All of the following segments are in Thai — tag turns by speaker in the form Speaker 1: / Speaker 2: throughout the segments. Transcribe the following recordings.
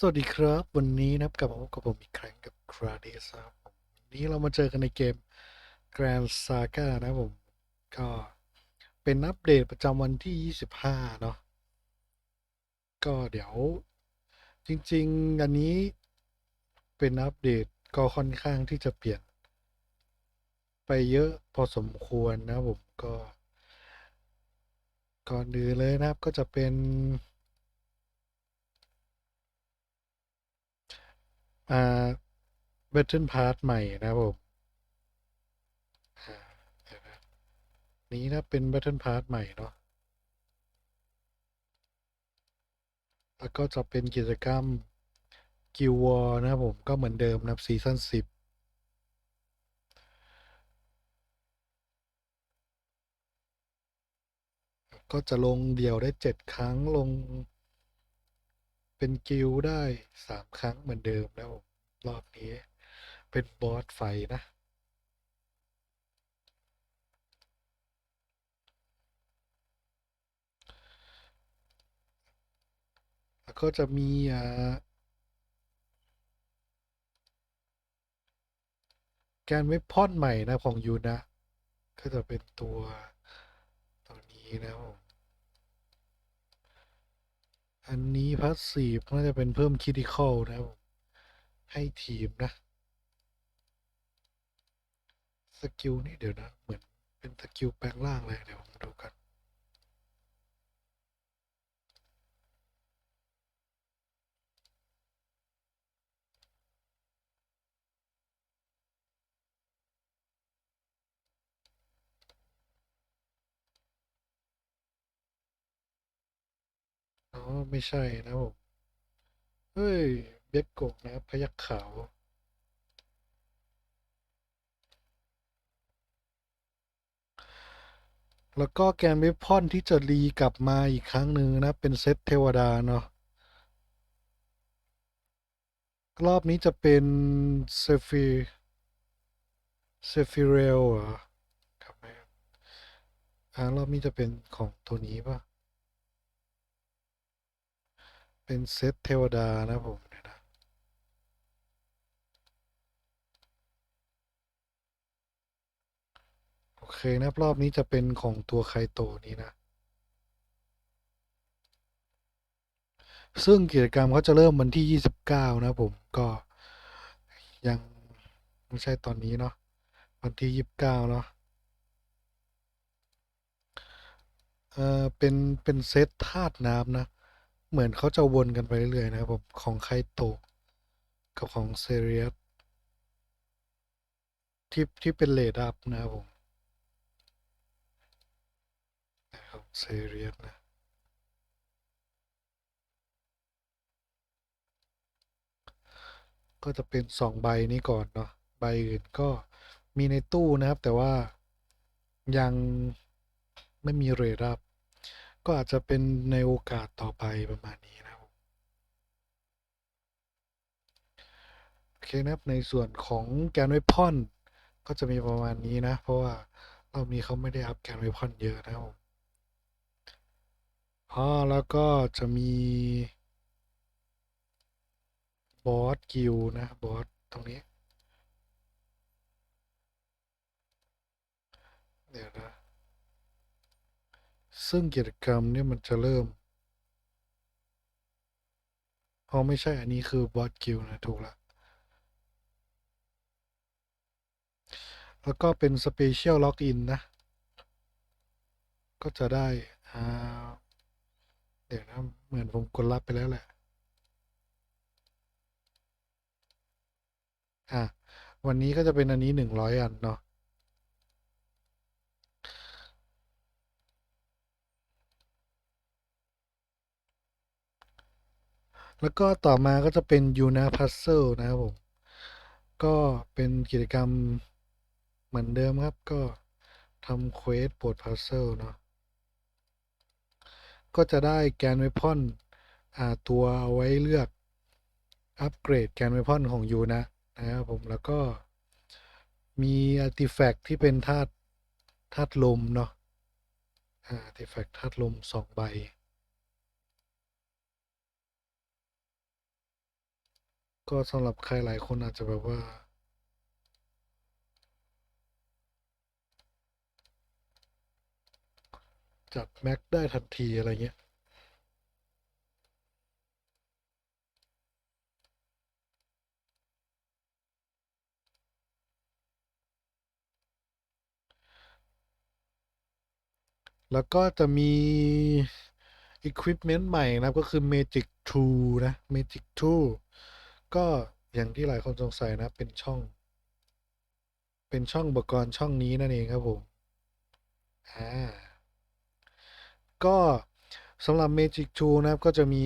Speaker 1: สวัสดีครับ วันนี้นะครับกลับมาพบกับผมอีกครั้งกับคราเดสครับวันนี้เรามาเจอกันในเกม Grand Saga นะผม ก็เป็นอัปเดตประจำวันที่ 25 เนาะก็เดี๋ยว จริง ๆ อันนี้เป็นอัปเดตก็ค่อนข้างที่จะเปลี่ยน ไปเยอะพอสมควรนะผมก็ ก่อนอื่นเลยนะครับก็จะเป็น อ่า Battle Pass ใหม่นะครับผมนะนี้นะเป็น Battle Pass ใหม่เนาะแล้วก็จะเป็นกิจกรรม Guild War นะครับผมก็เหมือนเดิมนะซีซั่น10ก็จะลงเดี่ยวได้7ครั้งลง เป็นกิลได้3ครั้งเหมือนเดิมนะครับผมรอบนี้ เป็นบอสไฟนะแล้วก็จะมีอ่าแกนเวพอนใหม่นะของยูนะ ก็จะเป็นตัวตัวนี้นะผม อันนี้พัสซีฟน่าจะเป็นเพิ่มคิดิคอลนะครับผมให้ทีมนะ สกิลนี่เดี๋ยวนะ เหมือนเป็นสกิลแปลงร่างเลยเดี๋ยวผมดูกัน ไม่ใช่นะผม เฮ้ย เบกโกนะครับพยัคฆ์ขาวแล้วก็แกนเวพอนที่จะรีกลับมาอีกครั้งหนึ่งนะ เป็นเซตเทวดาเนาะรอบนี้จะเป็นเซฟิเซฟิเรลเหรอครับแม่อ่ารอบนี้จะเป็นของตัวนี้ป่ะ เป็นเซตเทวดานะผมเดี๋ยนะโอเคนะรอบนี้จะเป็นของตัวไคโตนี้นะ ซึ่งกิจกรรมเขาจะเริ่มวันที่ 29 นะผมก็ยังไม่ใช่ตอนนี้เนาะวันที่ 29 เนาะเออเป็นเป็นเซตธาตุน้ำนะ เหมือนเขาจะวนกันไปเรื่อยๆนะครับผมของไคโตะกับของเซเรียสที่ที่เป็นเลดอัพนะครับผมของเซเรียสนะก็จะเป็นสองใบนี้ก่อนเนาะใบอื่นก็มีในตู้นะครับ แต่ว่ายังไม่มีเรทอัพ ก็อาจจะเป็นในโอกาสต่อไปประมาณนี้นะครับโอเคนะครับในส่วนของแกนไวพอนก็จะมีประมาณนี้นะ เพราะว่ารอบนี้เขาไม่ได้อัพแกนไวพอนเยอะนะครับผมอ๋อแล้วก็จะมีบอสกิลนะบอสตรงนี้ เดี๋ยวนะ ซึ่งกิจกรรมเนี่ยมันจะเริ่มอ๋อไม่ใช่อันนี้คือบอสกิลนะถูกละแล้วก็เป็นสเปเชียลล็อกอินนะ ก็จะได้อ่าเดี๋ยวนะเหมือนผมกดรับไปแล้วแหละอะวันนี้ก็จะเป็นอันนี้หนึ่งร้อยอันเนาะ แล้วก็ต่อมาก็จะเป็นยูนาพัซเซิลนะครับผม ก็เป็นกิจกรรมเหมือนเดิมครับ ก็ทำเควสปลดพัซเซิลเนาะ ก็จะได้แกนเวพอนอตัวเอาไว้เลือกอัปเกรดแกนเวพอนของยูนะนะครับผม แล้วก็มีอาร์ติแฟกต์ที่เป็นธาตุธาตุลมเนาะอาอาร์ติแฟกต์ธาตุลมสองใบ ก็สำหรับใครหลายคนอาจจะแบบว่า จัดแม็กได้ทันทีอะไรเงี้ยแล้วก็จะมี Equipment ใหม่นะก็คือ Magic Tool นะ Magic Tool ก็อย่างที่หลายคนสงสัยนะ เป็นช่อง เป็นช่องอุปกรณ์ช่องนี้นั่นเองครับผม อ่า ก็สำหรับ Magic Tool นะครับ ก็จะมี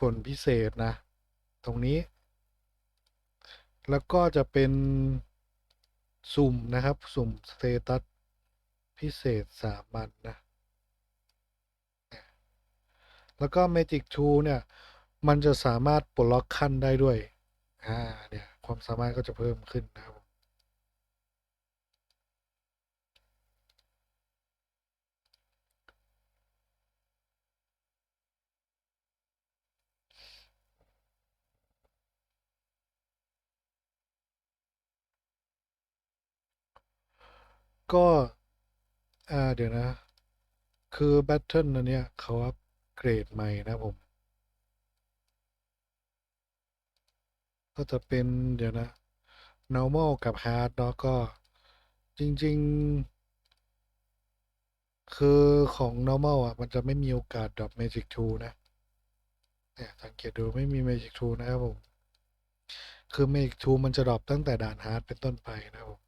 Speaker 1: ผลพิเศษนะ ตรงนี้ แล้วก็จะเป็นสุ่มนะครับ สุ่มสเตตัสพิเศษสามัญนนะ แล้วก็ Magic Tool เนี่ย มันจะสามารถปลดล็อกขั้นได้ด้วย อ่า เนี่ย ความสามารถก็จะเพิ่มขึ้นนะครับก็อ่าเดี๋ยวนะ คือ Battle อันเนี้ยเขาอัปเกรดใหม่นะผม ก็จะเป็นเดี๋ยวนะ normal กับ hard เนาะก็จริง ๆ คือของ normal อะ มันจะไม่มีโอกาสดรอป magic tool นะ เนี่ย สังเกตดูไม่มี magic tool นะครับผม คือ magic tool มันจะดรอปตั้งแต่ด่าน hard เป็นต้นไปนะครับผม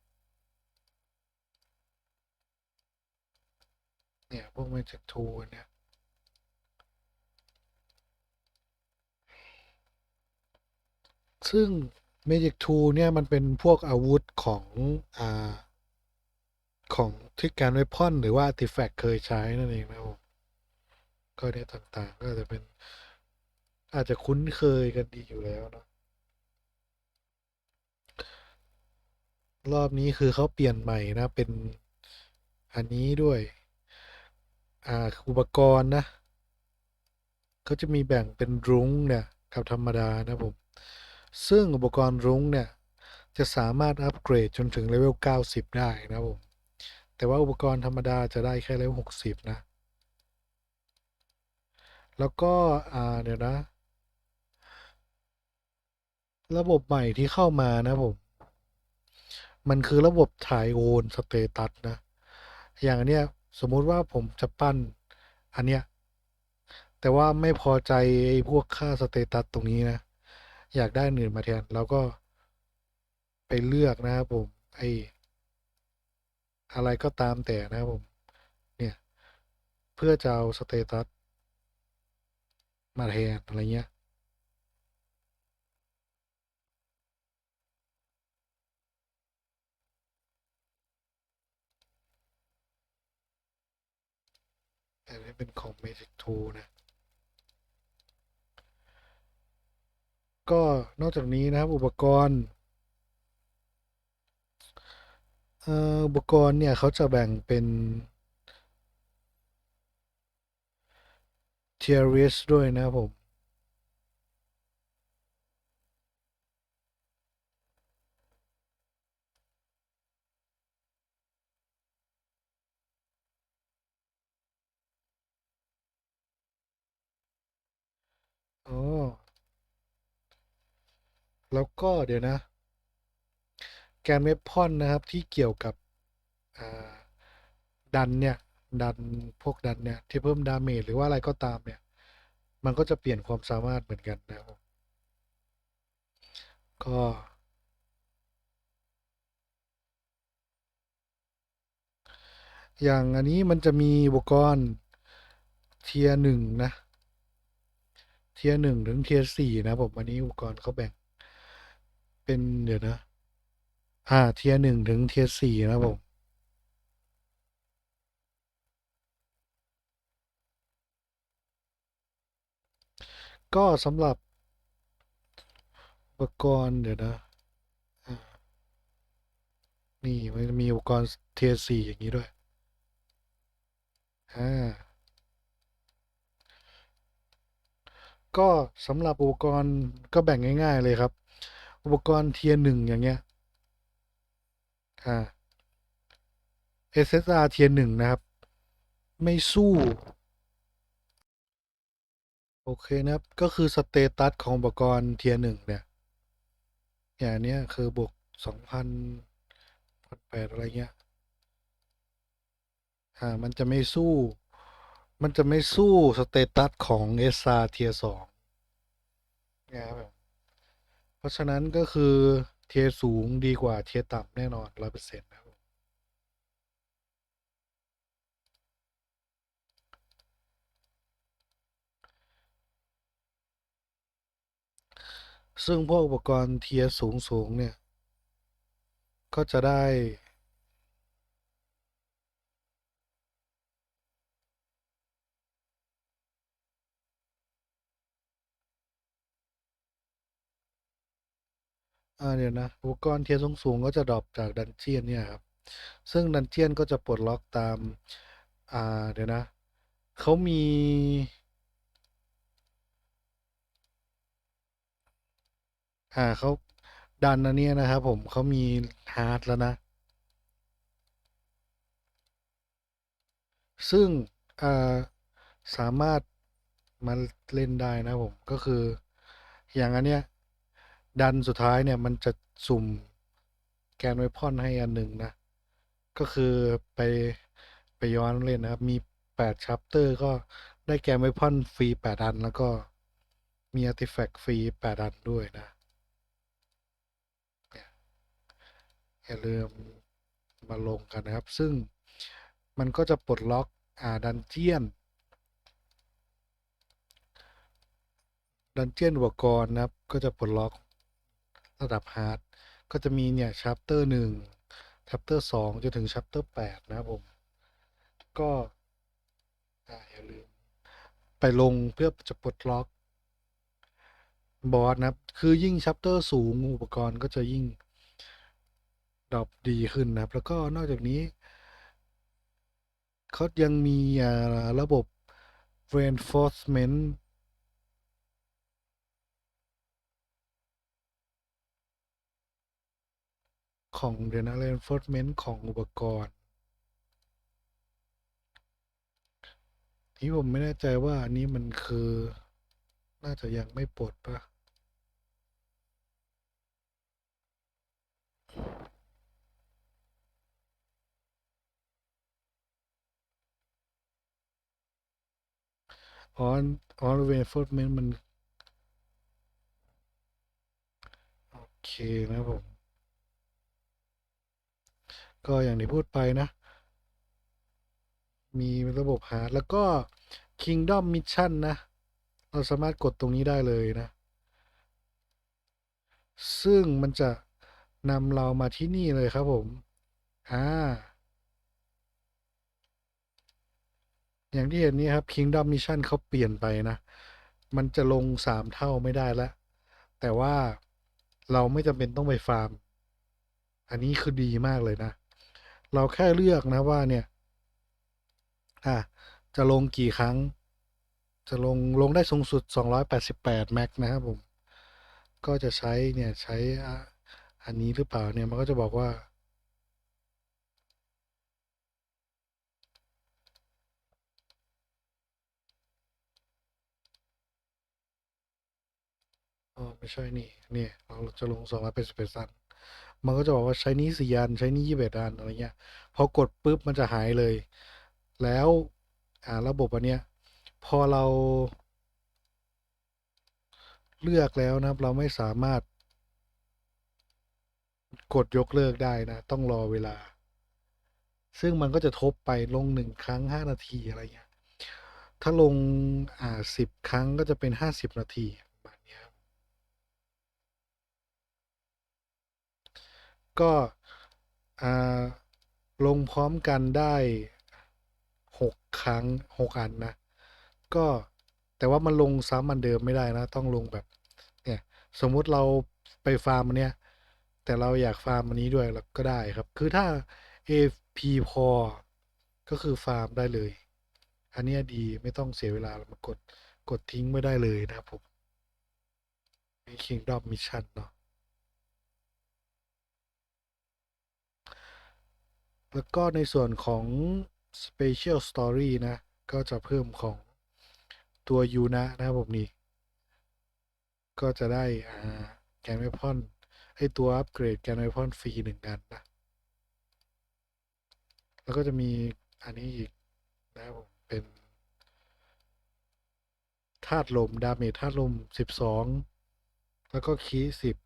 Speaker 1: เนี่ย พวก magic tool เนี่ย ซึ่ง Magic Tool เนี่ย มันเป็นพวกอาวุธของอ่าของที่การไวพอนหรือว่า Artifact เคยใช้นั่นเองนะครับผมก็เนี่ยต่างๆ ก็จะเป็นอาจจะคุ้นเคยกันดีอยู่แล้วเนาะรอบนี้คือเขาเปลี่ยนใหม่นะ เป็นอันนี้ด้วย อ่า อุปกรณ์นะก็จะมีแบ่งเป็นรุ้งเนี่ย กับธรรมดานะผม ซึ่งอุปกรณ์รุ้งเนี่ย จะสามารถอัปเกรดจนถึงเลเวล 90 ได้นะผม แต่ว่าอุปกรณ์ธรรมดาจะได้แค่เลเวล 60 นะ แล้วก็ อ่า เดี๋ยวนะ ระบบใหม่ที่เข้ามานะผม มันคือระบบถ่ายโอนสเตตัสนะ อย่างเนี้ยสมมุติว่าผมจะปั้นอันเนี้ยแต่ว่าไม่พอใจไอ้พวกค่าสเตตัสตรงนี้นะ อยากได้อื่นมาแทนเราก็ไปเลือกนะครับผมไออะไรก็ตามแต่นะครับผมเนี่ยเพื่อจะเอาสเตตัสมาแทนอะไรเงี้ยอันนี้เป็นของ Magic Tool นะ ก็นอกจากนี้นะครับอุปกรณ์เอ่ออุปกรณ์เนี่ยเขาจะแบ่งเป็น tier list ด้วยนะครับผม อ๋อ แล้วก็เดี๋ยวนะ แกนเวพอนนะครับที่เกี่ยวกับดันเนี่ย ดันพวกดันเนี่ย ที่เพิ่มดาเมจหรือว่าอะไรก็ตามเนี่ย มันก็จะเปลี่ยนความสามารถเหมือนกันนะครับผมก็อย่างอันนี้มันจะมีอุปกรณ์เทียหนึ่งนะ เทียหนึ่งถึงเทียสี่นะผม อันนี้อุปกรณ์เขาแบ่ง เป็นเดี๋ยวนะ อ่า เทียหนึ่งถึงเทียสี่นะผมก็สำหรับอุปกรณ์เดี๋ยวนะ นี่มันจะมีอุปกรณ์เทียสี่อย่างนี้ด้วยอ่าก็สำหรับอุปกรณ์ก็แบ่งง่าย ๆ เลยครับ อุปกรณ์เทียร์หนึ่งอย่างเงี้ยอ่า SSR เทียร์หนึ่งนะครับ ไม่สู้ โอเคนะครับ ก็คือสเตตัสของอุปกรณ์เทียร์หนึ่งเนี่ย อย่างเนี้ยคือบวกสองพันพันแปดอะไรเงี้ยอ่ามันจะไม่สู้ มันจะไม่สู้สเตตัสของ SR เทียร์สองนะครับ ราะฉะนั้นก็คือเทียสูงดีกว่าเทียต่ำแน่นอนร้อยเปอร์เซ็นต์นะครับซึ่งพวกอุปกรณ์เทียสูงสูงเนี่ย ก็จะได้ อ่าเดี๋ยวนะอุปกรณ์เทียร์สูงสูงก็จะดรอปจากดันเจียนเนี่ยครับ ซึ่งดันเจียนก็จะปลดล็อกตาม อ่าเดี๋ยวนะเขามี อ่าเขาดันอันเนี้ยนะครับผมเขามีฮาร์ดแล้วนะ ซึ่งอ่าสามารถมาเล่นได้นะผม ก็คืออย่างอันเนี้ย ดันสุดท้ายเนี่ยมันจะสุ่มแกนไวพอนให้อันหนึ่งนะ ก็คือไปไปย้อนเล่นนะครับ มี8ชัปเตอร์ก็ได้แกนไวพอนฟรี8อัน แล้วก็มีอาร์ติแฟกต์ฟรี8อันด้วยนะ อย่าลืมมาลงกันนะครับ ซึ่งมันก็จะปลดล็อกอ่าดันเจียนดันเจียนอุปกรณ์นะครับ ก็จะปลดล็อก ระดับฮาร์ดก็จะมีเนี่ยชัปเตอร์หนึ่งชัปเตอร์สองจนถึงชัปเตอร์แปดนะครับผม ก็อย่าลืม ไปลงเพื่อจะปลดล็อกบอสนะครับ คือยิ่งชัปเตอร์สูงอุปกรณ์ก็จะยิ่งดรอปดีขึ้นนะครับ แล้วก็นอกจากนี้เขายังมีอ่าระบบ reinforcement ของเดี๋ยวนะ reinforcement ของอุปกรณ์ ที่ผมไม่แน่ใจว่าอันนี้มันคือ น่าจะยังไม่ปลดปะอ๋ออ๋อ reinforcement มัน โอเคนะผม ก็อย่างที่พูดไปนะ มีระบบหาแล้วก็ Kingdom Mission นะ เราสามารถกดตรงนี้ได้เลยนะ ซึ่งมันจะนำเรามาที่นี่เลยครับผมอ่าอย่างที่เห็นนี้ครับ Kingdom Mission เขาเปลี่ยนไปนะ มันจะลงสามเท่าไม่ได้แล้ว แต่ว่าเราไม่จำเป็นต้องไปฟาร์ม อันนี้คือดีมากเลยนะ เราแค่เลือกนะว่าเนี่ยอะจะลงกี่ครั้ง จะลงลงได้สูงสุด 288 แม็กนะครับผม ก็จะใช้เนี่ยใช้อันนี้หรือเปล่าเนี่ยมันก็จะบอกว่าอ๋อไม่ใช่นี่เนี่ยเราจะลงสองร้อยเป็นสิบเอ็ดอัน มันก็จะบอกว่าใช้นี้สี่อันใช้นี้ยี่สิบเอ็ดอันอะไรเงี้ยพอกดปุ๊บมันจะหายเลย แล้วอ่าระบบอันเนี้ยพอเรา เลือกแล้วนะครับ เราไม่สามารถ กดยกเลิกได้นะ ต้องรอเวลา ซึ่งมันก็จะทบไปลงหนึ่งครั้งห้านาทีอะไรเงี้ยถ้าลงอ่าสิบครั้งก็จะเป็นห้าสิบนาทีประมาณเนี้ยครับ ก็ลงพร้อมกันได้หกครั้งหกอันนะ ก็แต่ว่ามันลงซ้ำอันเดิมไม่ได้นะ ต้องลงแบบ เนี่ย สมมุติเราไปฟาร์มอันเนี้ยแต่เราอยากฟาร์มอันนี้ด้วยเราก็ได้ครับ คือถ้า AP พอ ก็คือฟาร์มได้เลย อันเนี้ยดีไม่ต้องเสียเวลามากดกดทิ้งไม่ได้เลยนะครับผมใน Kingdom Mission เนาะ แล้วก็ในส่วนของ Special Story นะ ก็จะเพิ่มของตัวยูนะนะครับผมนี่ ก็จะได้อ่าแกนไวพอนไอตัวอัปเกรดแกนไวพอนฟรีหนึ่งอันนะ แล้วก็จะมีอันนี้อีกนะครับผมเป็นธาตุลม ดาเมจธาตุลม 12 แล้วก็คี10นะครับ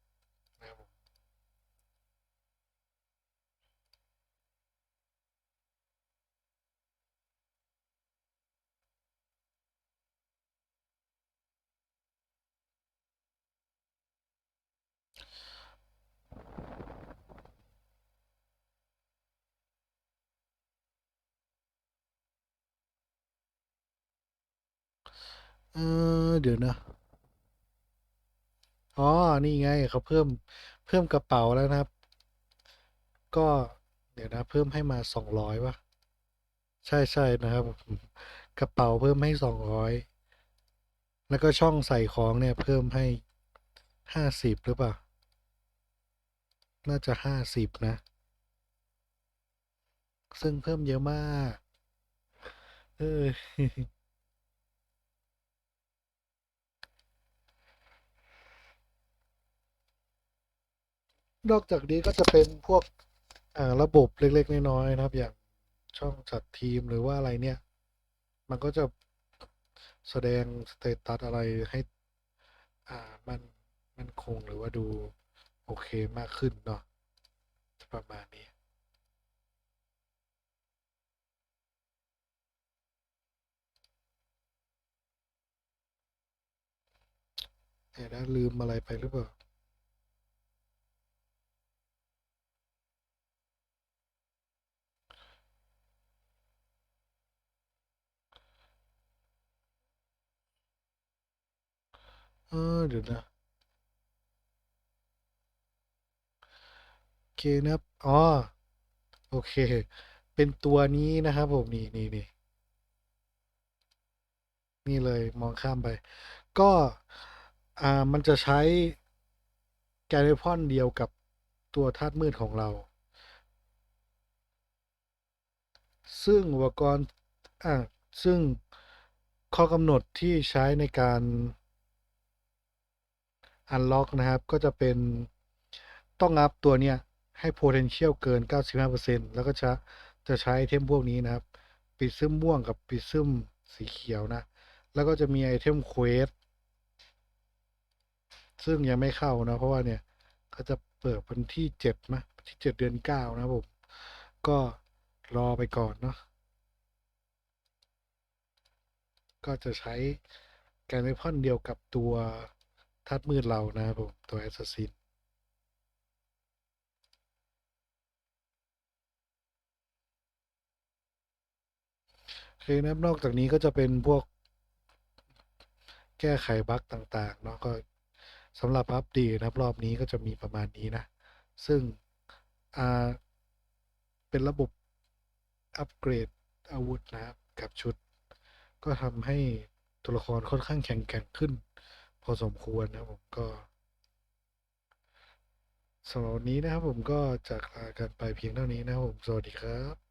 Speaker 1: เออ เดี๋ยวนะ อ๋อ นี่ไงเขาเพิ่มเพิ่มกระเป๋าแล้วนะครับ ก็เดี๋ยวนะ เพิ่มให้มาสองร้อยวะใช่ใช่นะครับ กระเป๋าเพิ่มให้สองร้อยแล้วก็ช่องใส่ของเนี่ย เพิ่มให้ห้าสิบหรือเปล่า น่าจะห้าสิบนะ ซึ่งเพิ่มเยอะมาก เออ นอกจากนี้ก็จะเป็นพวกระบบเล็ก ๆ น้อยๆนะครับ อย่างช่องจัดทีมหรือว่าอะไรเนี่ย มันก็จะแสดงสเตตัสอะไรให้ อ่ามันมันคงหรือว่าดู โอเคมากขึ้นเนาะประมาณนี้เดี๋ยวนะลืมอะไรไปหรือเปล่า เออเดี๋ยวนะโอเคนะครับอ๋อโอเค เป็นตัวนี้นะครับผมนี่นี่นี่นี่เลยมองข้ามไป ก็อ่ามันจะใช้แกนเวพอนเดียวกับตัวธาตุมืดของเรา ซึ่งอุปกรณ์อ่าซึ่งข้อกำหนดที่ใช้ในการ unlock นะครับ ก็จะเป็นต้องอัพตัวเนี้ยให้ potential เกิน 95%แล้วก็จะจะใช้ไอเทมพวกนี้นะครับ ปิดซึมม่วงกับปิดซึมสีเขียวนะ แล้วก็จะมีไอเทมเควสซึ่งยังไม่เข้านะ เพราะว่าเนี่ยเขาจะเปิดวันที่เจ็ดนะที่เจ็ดเดือนเก้านะผม ก็รอไปก่อนเนาะก็จะใช้แกนเวพอนเดียวกับตัว ธาตุมืดเรานะครับผม ตัวแอสซัสซินโอนะนอกจากนี้ก็จะเป็นพวกแก้ไขบั๊กต่างๆเนาะก็สำหรับอัปเดตนะครับรอบนี้ก็จะมีประมาณนี้นะ ซึ่งอ่าเป็นระบบอัปเกรดอาวุธนะครับกับชุด ก็ทำให้ตัวละครค่อนข้างแข็งแกร่งขึ้น พอสมควรนะครับผมก็สำหรับวันนี้นะครับผมก็จากลากันไปเพียงเท่านี้นะครับผม สวัสดีครับ